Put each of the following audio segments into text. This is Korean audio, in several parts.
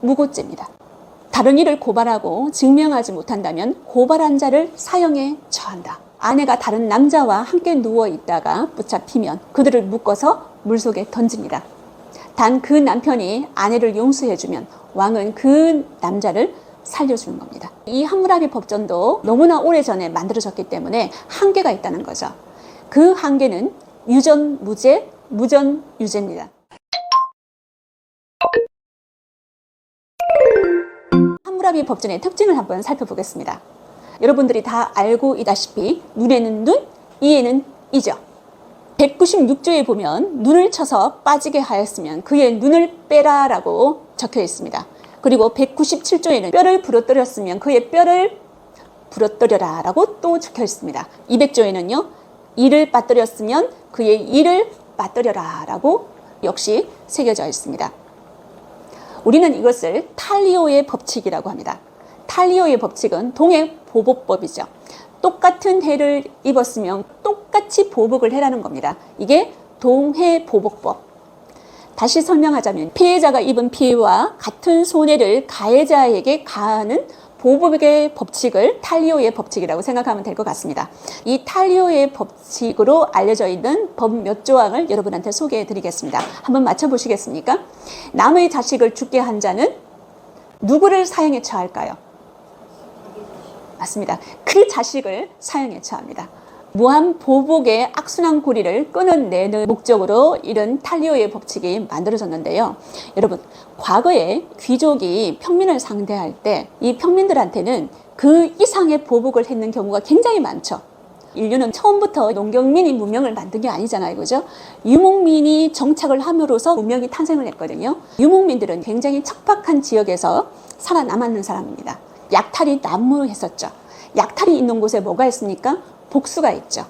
무고죄입니다. 다른 이를 고발하고 증명하지 못한다면 고발한 자를 사형에 처한다. 아내가 다른 남자와 함께 누워 있다가 붙잡히면 그들을 묶어서 물속에 던집니다. 단 그 남편이 아내를 용서해주면 왕은 그 남자를 살려주는 겁니다. 이 함무라비 법전도 너무나 오래전에 만들어졌기 때문에 한계가 있다는 거죠. 그 한계는 유전 무죄, 무전 유죄입니다. 함무라비 법전의 특징을 한번 살펴보겠습니다. 여러분들이 다 알고 있다시피 눈에는 눈, 이에는 이죠. 196조에 보면 눈을 쳐서 빠지게 하였으면 그의 눈을 빼라라고 적혀 있습니다. 그리고 197조에는 뼈를 부러뜨렸으면 그의 뼈를 부러뜨려라라고 또 적혀 있습니다. 200조에는요. 이를 빠뜨렸으면 그의 이를 빠뜨려라라고 역시 새겨져 있습니다. 우리는 이것을 탈리오의 법칙이라고 합니다. 탈리오의 법칙은 동해 보복법이죠. 똑같은 해를 입었으면 똑같이 보복을 해라는 겁니다. 이게 동해 보복법. 다시 설명하자면 피해자가 입은 피해와 같은 손해를 가해자에게 가하는 보복의 법칙을 탈리오의 법칙이라고 생각하면 될 것 같습니다. 이 탈리오의 법칙으로 알려져 있는 법 몇 조항을 여러분한테 소개해 드리겠습니다. 한번 맞춰보시겠습니까? 남의 자식을 죽게 한 자는 누구를 사형에 처할까요? 맞습니다. 그 자식을 사형에 처합니다. 무한 보복의 악순환 고리를 끊어내는 목적으로 이런 탈리오의 법칙이 만들어졌는데요. 여러분, 과거에 귀족이 평민을 상대할 때 이 평민들한테는 그 이상의 보복을 했는 경우가 굉장히 많죠. 인류는 처음부터 농경민이 문명을 만든 게 아니잖아요. 그죠? 유목민이 정착을 함으로써 문명이 탄생을 했거든요. 유목민들은 굉장히 척박한 지역에서 살아남았는 사람입니다. 약탈이 난무했었죠. 약탈이 있는 곳에 뭐가 있습니까? 복수가 있죠.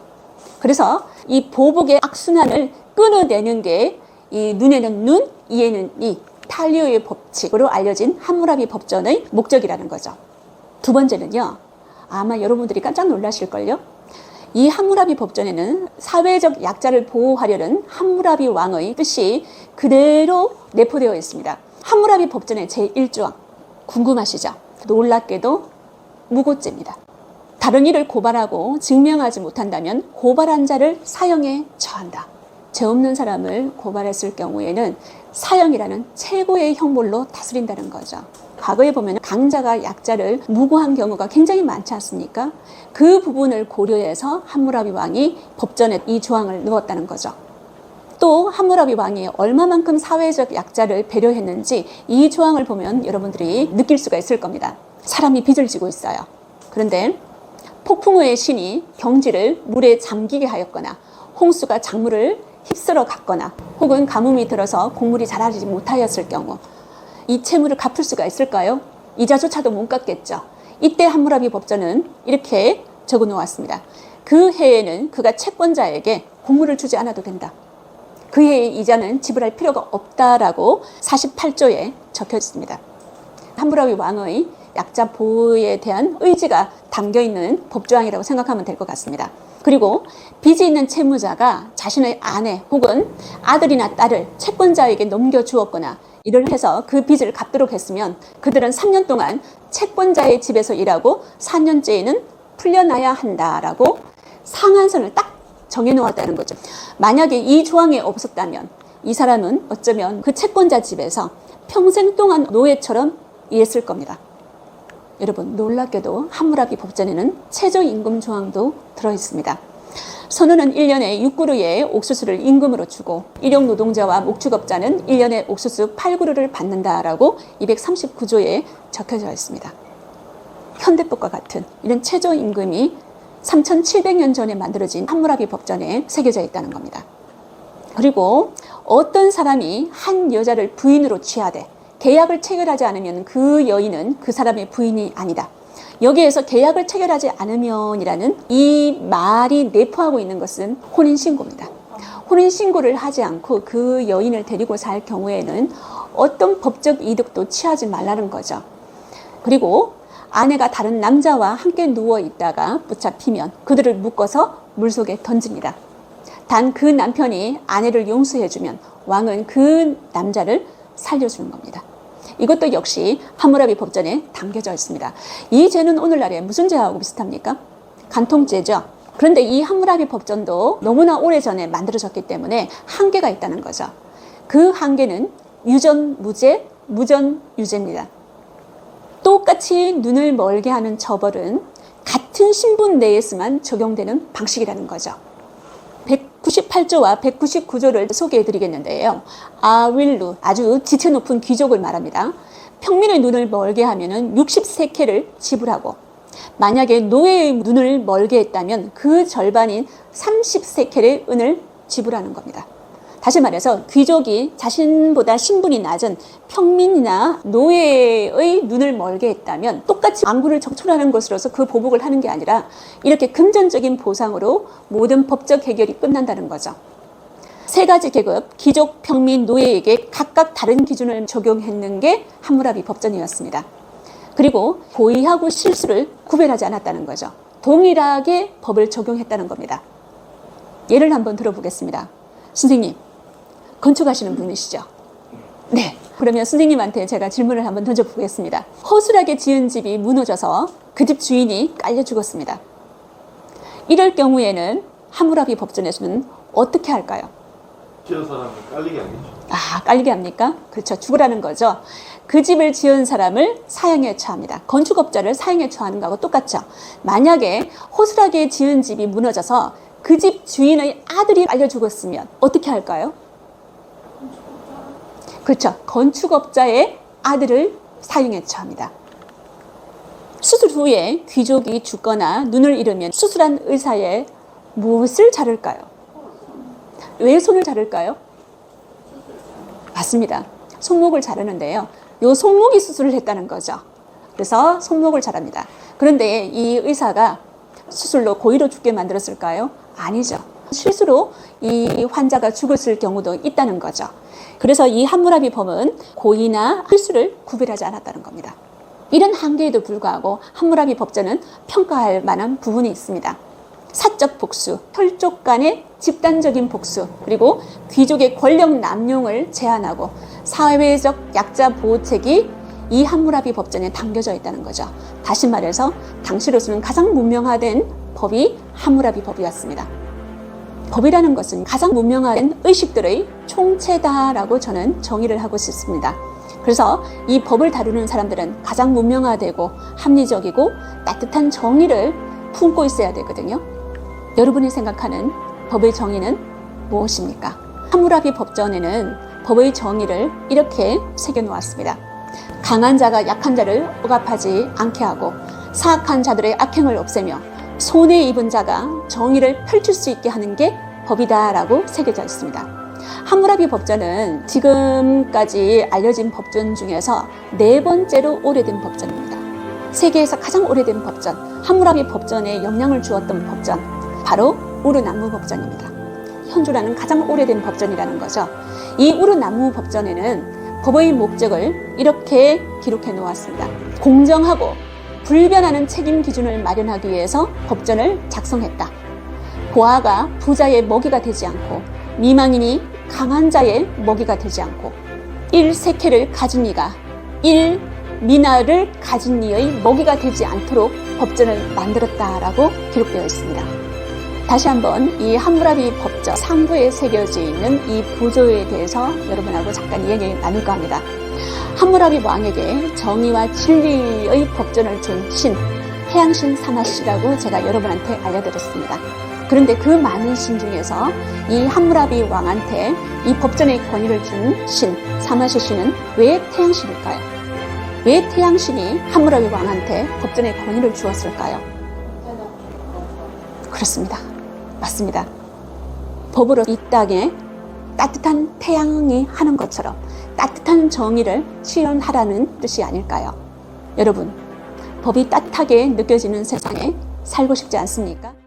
그래서 이 보복의 악순환을 끊어내는 게 이 눈에는 눈, 이에는 이 탈리오의 법칙으로 알려진 함무라비 법전의 목적이라는 거죠. 두 번째는요. 아마 여러분들이 깜짝 놀라실걸요. 이 함무라비 법전에는 사회적 약자를 보호하려는 함무라비 왕의 뜻이 그대로 내포되어 있습니다. 함무라비 법전의 제1조항 궁금하시죠? 놀랍게도 무고죄입니다. 다른 이를 고발하고 증명하지 못한다면 고발한 자를 사형에 처한다. 죄 없는 사람을 고발했을 경우에는 사형이라는 최고의 형벌로 다스린다는 거죠. 과거에 보면 강자가 약자를 무고한 경우가 굉장히 많지 않습니까? 그 부분을 고려해서 함무라비 왕이 법전에 이 조항을 넣었다는 거죠. 또 함무라비 왕이 얼마만큼 사회적 약자를 배려했는지 이 조항을 보면 여러분들이 느낄 수가 있을 겁니다. 사람이 빚을 지고 있어요. 그런데 폭풍우의 신이 경지를 물에 잠기게 하였거나 홍수가 작물을 휩쓸어 갔거나 혹은 가뭄이 들어서 곡물이 자라지 못하였을 경우 이 채무를 갚을 수가 있을까요? 이자조차도 못 갚겠죠. 이때 함무라비 법전은 이렇게 적어 놓았습니다. 그 해에는 그가 채권자에게 곡물을 주지 않아도 된다. 그 해의 이자는 지불할 필요가 없다라고 48조에 적혀 있습니다. 함무라비 왕의 약자 보호에 대한 의지가 담겨 있는 법조항이라고 생각하면 될 것 같습니다. 그리고 빚이 있는 채무자가 자신의 아내 혹은 아들이나 딸을 채권자에게 넘겨주었거나 일을 해서 그 빚을 갚도록 했으면 그들은 3년 동안 채권자의 집에서 일하고 4년째에는 풀려나야 한다라고 상한선을 딱 정해놓았다는 거죠. 만약에 이 조항이 없었다면 이 사람은 어쩌면 그 채권자 집에서 평생 동안 노예처럼 일했을 겁니다. 여러분 놀랍게도 함무라비 법전에는 최저임금 조항도 들어 있습니다. 선우는 1년에 6그루의 옥수수를 임금으로 주고 일용 노동자와 목축업자는 1년에 옥수수 8그루를 받는다라고 239조에 적혀져 있습니다. 현대법과 같은 이런 최저임금이 3700년 전에 만들어진 함무라비 법전에 새겨져 있다는 겁니다. 그리고 어떤 사람이 한 여자를 부인으로 취하되 계약을 체결하지 않으면 그 여인은 그 사람의 부인이 아니다. 여기에서 계약을 체결하지 않으면이라는 이 말이 내포하고 있는 것은 혼인신고입니다. 혼인신고를 하지 않고 그 여인을 데리고 살 경우에는 어떤 법적 이득도 취하지 말라는 거죠. 그리고 아내가 다른 남자와 함께 누워 있다가 붙잡히면 그들을 묶어서 물속에 던집니다. 단 그 남편이 아내를 용서해주면 왕은 그 남자를 살려주는 겁니다. 이것도 역시 함무라비 법전에 담겨져 있습니다. 이 죄는 오늘날에 무슨 죄하고 비슷합니까? 간통죄죠. 그런데 이 함무라비 법전도 너무나 오래전에 만들어졌기 때문에 한계가 있다는 거죠. 그 한계는 유전 무죄, 무전 유죄입니다. 똑같이 눈을 멀게 하는 처벌은 같은 신분 내에서만 적용되는 방식이라는 거죠. 198조와 199조를 소개해 드리겠는데요. 아윌루, 아주 지체 높은 귀족을 말합니다. 평민의 눈을 멀게 하면 60세케를 지불하고 만약에 노예의 눈을 멀게 했다면 그 절반인 30세켈의 은을 지불하는 겁니다. 다시 말해서 귀족이 자신보다 신분이 낮은 평민이나 노예의 눈을 멀게 했다면 똑같이 안구를 적출하는 것으로서 그 보복을 하는 게 아니라 이렇게 금전적인 보상으로 모든 법적 해결이 끝난다는 거죠. 세 가지 계급, 귀족, 평민, 노예에게 각각 다른 기준을 적용했는 게 함무라비 법전이었습니다. 그리고 고의하고 실수를 구별하지 않았다는 거죠. 동일하게 법을 적용했다는 겁니다. 예를 한번 들어보겠습니다. 선생님, 건축하시는 분이시죠? 네. 그러면 선생님한테 제가 질문을 한번 던져보겠습니다. 허술하게 지은 집이 무너져서 그 집 주인이 깔려 죽었습니다. 이럴 경우에는 하무라비 법전에서는 어떻게 할까요? 지은 사람을 깔리게 아니죠. 아, 깔리게 합니까? 그렇죠. 죽으라는 거죠. 그 집을 지은 사람을 사형에 처합니다. 건축업자를 사형에 처하는 거하고 똑같죠. 만약에 호술하게 지은 집이 무너져서 그 집 주인의 아들이 깔려 죽었으면 어떻게 할까요? 그렇죠. 건축업자의 아들을 사형에 처합니다. 수술 후에 귀족이 죽거나 눈을 잃으면 수술한 의사의 무엇을 자를까요? 왜 손을 자를까요? 맞습니다. 손목을 자르는데요. 요 손목이 수술을 했다는 거죠. 그래서 손목을 자릅니다. 그런데 이 의사가 수술로 고의로 죽게 만들었을까요? 아니죠. 실수로 이 환자가 죽었을 경우도 있다는 거죠. 그래서 이 함무라비 범은 고의나 실수를 구별하지 않았다는 겁니다. 이런 한계에도 불구하고 함무라비 법전은 평가할 만한 부분이 있습니다. 사적 복수, 혈족 간의 집단적인 복수, 그리고 귀족의 권력 남용을 제한하고 사회적 약자 보호책이 이 함무라비 법전에 담겨져 있다는 거죠. 다시 말해서 당시로서는 가장 문명화된 법이 함무라비 법이었습니다. 법이라는 것은 가장 문명화된 의식들의 총체다라고 저는 정의를 하고 싶습니다. 그래서 이 법을 다루는 사람들은 가장 문명화되고 합리적이고 따뜻한 정의를 품고 있어야 되거든요. 여러분이 생각하는 법의 정의는 무엇입니까? 하무라비 법전에는 법의 정의를 이렇게 새겨 놓았습니다. 강한 자가 약한 자를 억압하지 않게 하고 사악한 자들의 악행을 없애며 손해 입은 자가 정의를 펼칠 수 있게 하는 게 법이다라고 새겨져 있습니다. 하무라비 법전은 지금까지 알려진 법전 중에서 네 번째로 오래된 법전입니다. 세계에서 가장 오래된 법전, 하무라비 법전에 영향을 주었던 법전, 바로 우르나무 법전입니다. 현주라는 가장 오래된 법전이라는 거죠. 이 우르나무 법전에는 법의 목적을 이렇게 기록해 놓았습니다. 공정하고 불변하는 책임 기준을 마련하기 위해서 법전을 작성했다. 고아가 부자의 먹이가 되지 않고 미망인이 강한 자의 먹이가 되지 않고 일세케를 가진 이가 일 미나를 가진 이의 먹이가 되지 않도록 법전을 만들었다라고 기록되어 있습니다. 다시 한번 이 함무라비 법적 상부에 새겨져 있는 이 구조에 대해서 여러분하고 잠깐 이야기 나눌까 합니다. 함무라비 왕에게 정의와 진리의 법전을 준 신, 해양신 사마씨라고 제가 여러분한테 알려드렸습니다. 그런데 그 많은 신 중에서 이 함무라비 왕한테 이 법전의 권위를 준 신, 사마시 씨는 왜 태양신일까요? 왜 태양신이 함무라비 왕한테 법전의 권위를 주었을까요? 그렇습니다. 맞습니다. 법으로 이 땅에 따뜻한 태양이 하는 것처럼 따뜻한 정의를 실현하라는 뜻이 아닐까요? 여러분, 법이 따뜻하게 느껴지는 세상에 살고 싶지 않습니까?